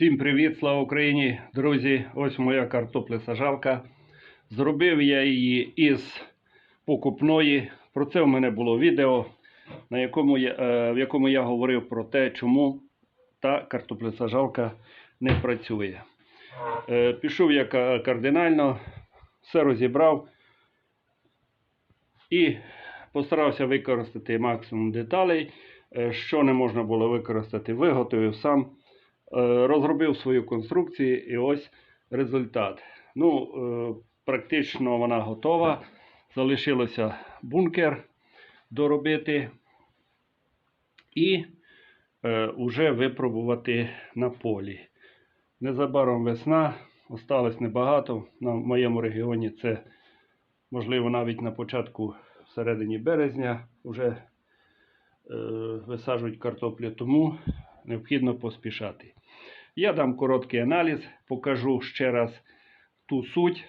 Всім привіт, слава Україні! Друзі, ось моя картопля-сажалка. Зробив я її із покупної. Про це в мене було відео, на якому я, е, в якому я говорив про те, чому та картопля-сажалка не працює. Е, Пішов я кардинально, все розібрав і постарався використати максимум деталей. Е, Що не можна було використати, виготовив сам. Е, розробив свою конструкцію і ось результат. Ну, е, практично вона готова. Залишилося бункер доробити і е, уже випробувати на полі. Незабаром весна, осталось небагато. На моєму регіоні це можливо навіть на початку всередині березня вже е, висаджують картоплю, тому необхідно поспішати. Я дам короткий аналіз, покажу ще раз ту суть,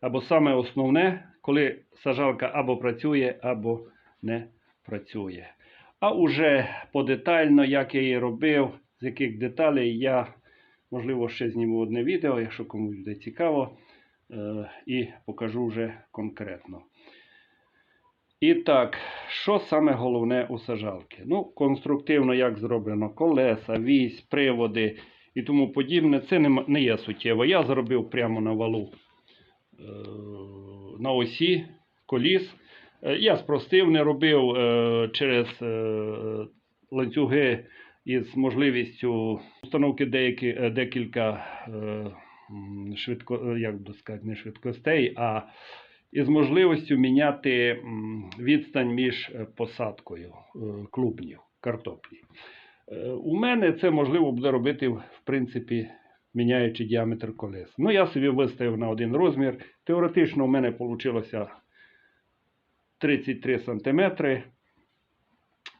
або саме основне, коли сажалка або працює, або не працює. А уже подетально, як я її робив, з яких деталей, я, можливо, ще зніму одне відео, якщо комусь буде цікаво, е, і покажу вже конкретно. І так, що саме головне у сажалки? Ну, конструктивно, як зроблено, колеса, вісь, приводи і тому подібне, це не, є суттєво. Я зробив прямо на валу е, на осі коліс. Е, Я спростив, не робив е, через ланцюги із можливістю установки декілька швидко, як би сказати, не швидкостей, а із можливістю міняти відстань між е, посадкою е, клубнів картоплі. Е, У мене це можливо буде робити, в принципі, міняючи діаметр колес. Ну, я собі виставив на один розмір. Теоретично у мене вийшло 33 см.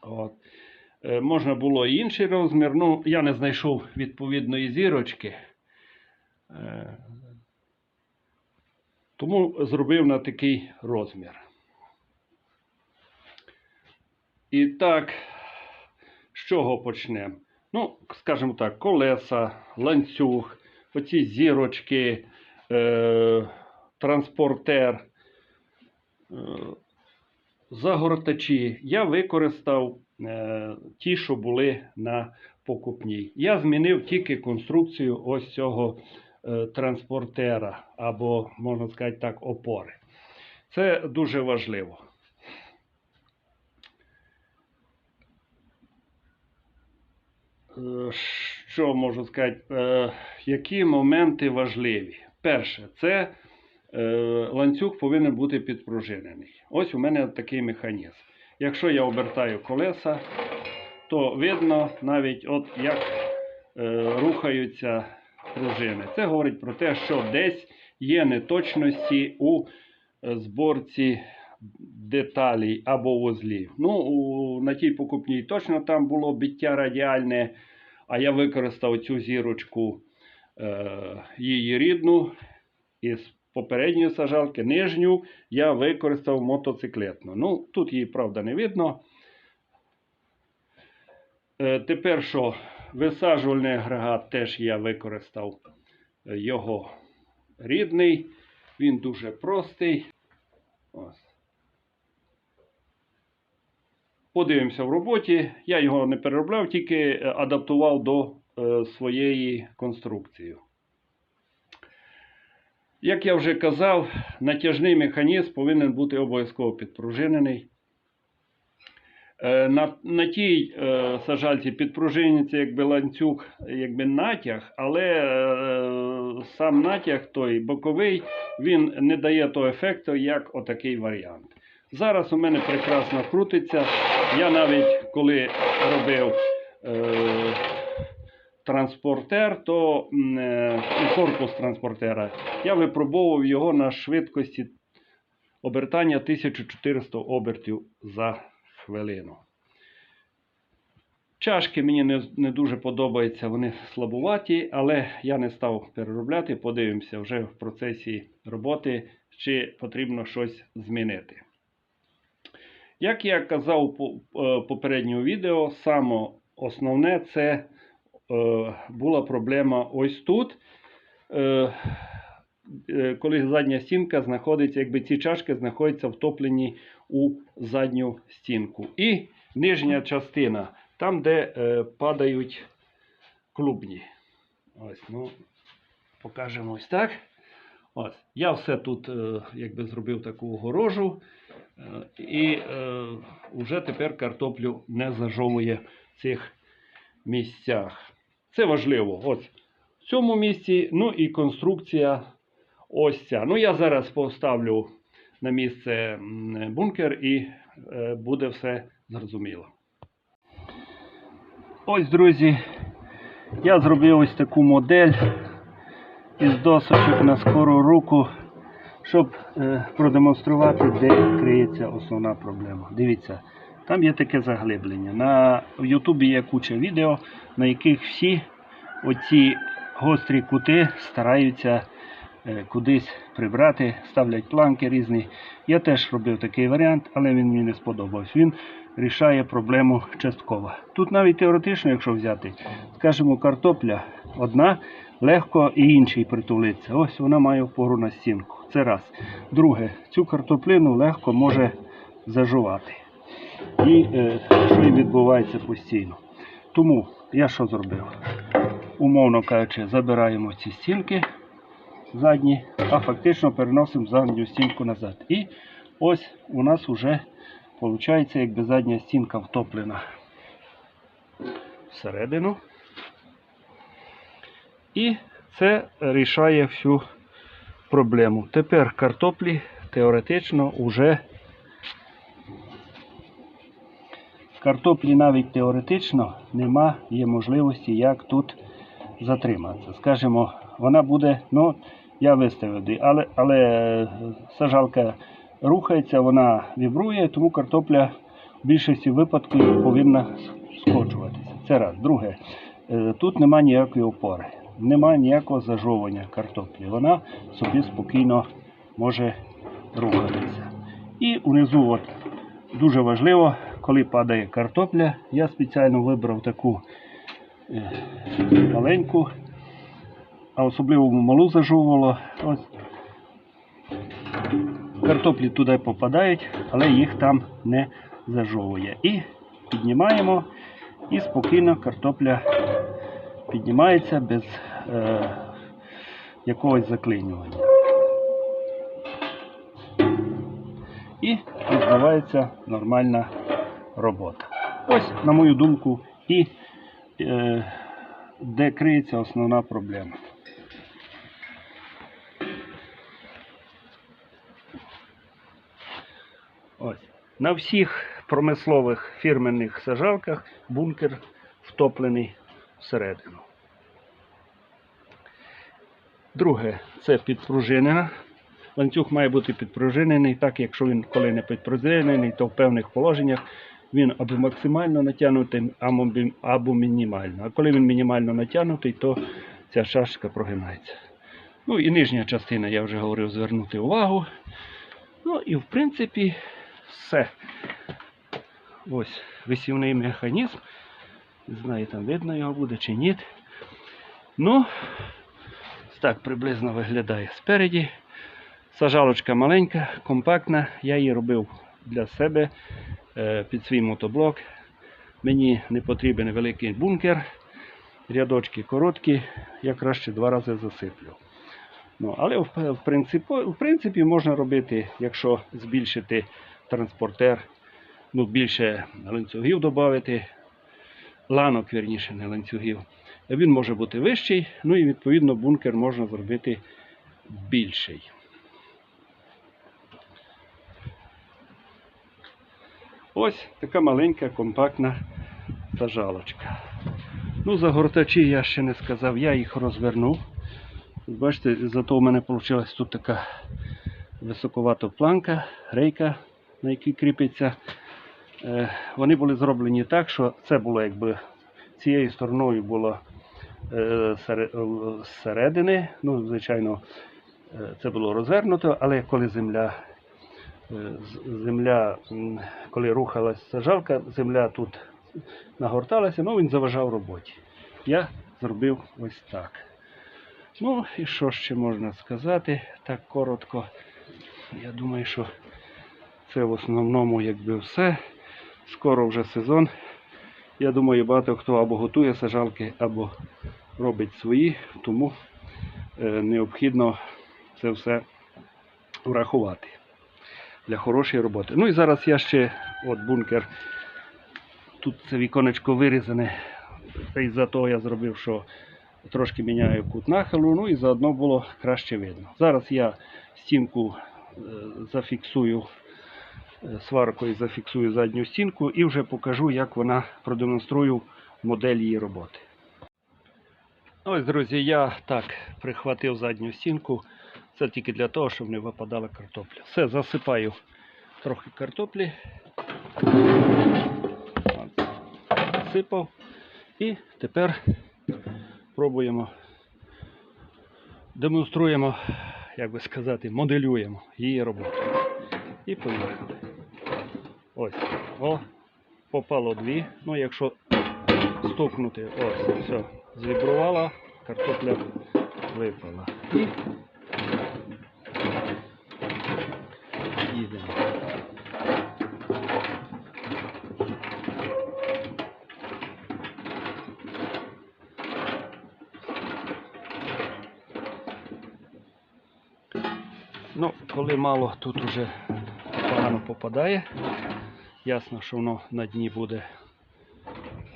От. Можна було і інший розмір. Ну, я не знайшов відповідної зірочки. Тому зробив на такий розмір. І так, з чого почнемо? Ну, скажімо так, колеса, ланцюг, оці зірочки, е, транспортер, е, загортачі. Я використав е, ті, що були на покупній. Я змінив тільки конструкцію ось цього транспортера, або, можна сказати так, опори. Це дуже важливо. Е, Що можу сказати? Е, Які моменти важливі? Перше, це е, ланцюг повинен бути підпружинений. Ось у мене такий механізм. Якщо я обертаю колеса, то видно навіть от як е, рухаються пружини. Це говорить про те, що десь є неточності у е, зборці деталей або вузлів. Ну, у, на тій покупній точно там було биття радіальне, а я використав цю зірочку е, її рідну із попередньої сажалки, нижню я використав мотоциклетну. Ну, тут її, правда, не видно. Е, тепер що? Висаджувальний агрегат теж я використав е, його рідний. Він дуже простий. Ось. Подивимося в роботі. Я його не переробляв, тільки е, адаптував до е, своєї конструкції. Як я вже казав, натяжний механізм повинен бути обов'язково підпружинений. Е, На, на тій е, сажальці підпружинюється якби ланцюг, якби натяг, але е, сам натяг той боковий, він не дає того ефекту, як отакий варіант. Зараз у мене прекрасно крутиться. Я навіть коли робив е, транспортер, то е, корпус транспортера, я випробовував його на швидкості обертання 1400 обертів за хвилину. Чашки мені не, не дуже подобаються, вони слабуваті, але я не став переробляти. Подивимося вже в процесі роботи, чи потрібно щось змінити. Як я казав у е, попередньому відео, саме основне це е, була проблема ось тут. Е, е, коли задня стінка знаходиться, якби ці чашки знаходяться втоплені у задню стінку. І нижня частина, там, де е, падають клубні. Ось, ну, покажемо ось так. Ось, я все тут е, якби зробив таку огорожу. Е, і е, вже тепер картоплю не зажовує в цих місцях. Це важливо. Ось в цьому місці, ну і конструкція ось ця. Ну, я зараз поставлю на місце бункер і е, буде все зрозуміло. Ось, друзі, я зробив ось таку модель із досочок на скору руку, щоб е, продемонструвати, де криється основна проблема. Дивіться, там є таке заглиблення. На Ютубі є куча відео, на яких всі оці гострі кути стараються кудись прибрати, ставлять планки різні. Я теж робив такий варіант, але він мені не сподобався. Він рішає проблему частково. Тут навіть теоретично, якщо взяти, скажімо, картопля одна, легко і інший притулиться. Ось вона має опору на стінку. Це раз. Друге, цю картоплину легко може зажувати. І е, що і відбувається постійно. Тому я що зробив? Умовно кажучи, забираємо ці стінки задні, а фактично переносимо задню стінку назад. І ось у нас вже виходить, якби задня стінка втоплена всередину. І це рішає всю проблему. Тепер картоплі теоретично вже картоплі навіть теоретично нема є можливості, як тут затриматися. Скажімо, вона буде, ну, я виставив, але, але е, сажалка рухається, вона вібрує, тому картопля в більшості випадків повинна скочуватися. Це раз. Друге, е, тут нема ніякої опори, нема ніякого зажовування картоплі. Вона собі спокійно може рухатися. І унизу, от, дуже важливо, коли падає картопля, я спеціально вибрав таку е, маленьку, а особливо малу зажовувало. Картоплі туди попадають, але їх там не зажовує. І піднімаємо, і спокійно картопля піднімається без е, якогось заклинювання. І відбувається нормальна робота. Ось, на мою думку, і е, де криється основна проблема. На всіх промислових фірменних сажалках бункер втоплений всередину. Друге, це підпружинена. Ланцюг має бути підпружинений, так якщо він коли не підпружинений, то в певних положеннях він або максимально натягнутий, або мінімально. А коли він мінімально натягнутий, то ця шашка прогинається. Ну і нижня частина, я вже говорив, звернути увагу. Ну і в принципі все. Ось висівний механізм. Не знаю, там видно його буде чи ні. Ну, так приблизно виглядає спереді. Сажалочка маленька, компактна. Я її робив для себе е, під свій мотоблок. Мені не потрібен великий бункер. Рядочки короткі, я краще два рази засиплю. Ну, але в, принципі, в принципі можна робити, якщо збільшити транспортер, ну, більше ланцюгів додати, ланок, вірніше, не ланцюгів. Він може бути вищий, ну і відповідно бункер можна зробити більший. Ось така маленька компактна сажалочка. Ну, загортачі я ще не сказав, я їх розвернув. Бачите, зато у мене вийшла тут така високовата планка, рейка, на якій кріпиться. Е, Вони були зроблені так, що це було якби цією стороною було е, е, зсередини. Ну, звичайно, це було розвернуто, але коли земля, земля, коли рухалась сажалка, земля тут нагорталася, ну він заважав роботі. я зробив ось так. Ну і що ще можна сказати так коротко. Я думаю, що це в основному якби все. Скоро вже сезон. Я думаю, багато хто або готує сажалки, або робить свої, тому е, необхідно це все врахувати для хорошої роботи. Ну і зараз я ще от бункер. Тут це віконечко вирізане. Та й за того я зробив, що трошки міняю кут нахилу, ну і заодно було краще видно. Зараз я стінку е, зафіксую сваркою, зафіксую задню стінку і вже покажу, як вона продемонструю модель її роботи. Ось, друзі, я так прихватив задню стінку. Це тільки для того, щоб не випадала картопля. Все, засипаю трохи картоплі. От, Засипав. І тепер пробуємо, демонструємо, як би сказати, моделюємо її роботу. І поїхали. Ось. О, попало дві. Ну, якщо стукнути, ось, все, звібрувала, картопля випала. І їдемо. Ну, коли мало тут уже погано попадає, ясно, що воно на дні буде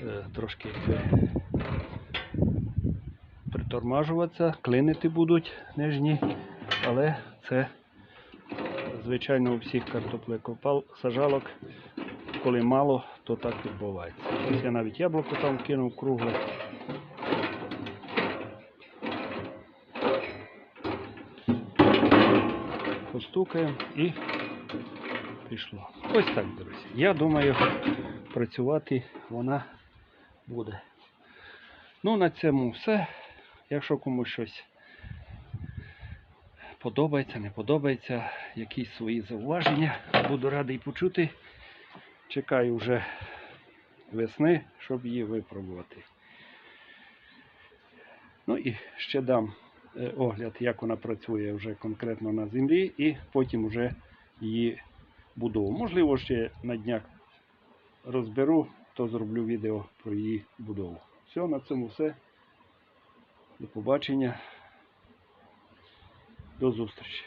е, трошки притормажуватися, клинити будуть нижні, але це звичайно у всіх картоплекопал сажалок, коли мало, то так відбувається. Ось я навіть яблуко там кинув кругле. Постукаємо і пішло. Ось так, друзі. Я думаю, працювати вона буде. Ну, на цьому все. Якщо комусь щось подобається, не подобається, якісь свої зауваження, буду радий почути. Чекаю вже весни, щоб її випробувати. Ну і ще дам е, огляд, як вона працює вже конкретно на землі, і потім вже її будову. Можливо, ще на днях розберу, то зроблю відео про її будову. Все, на цьому все. До побачення. До зустрічі.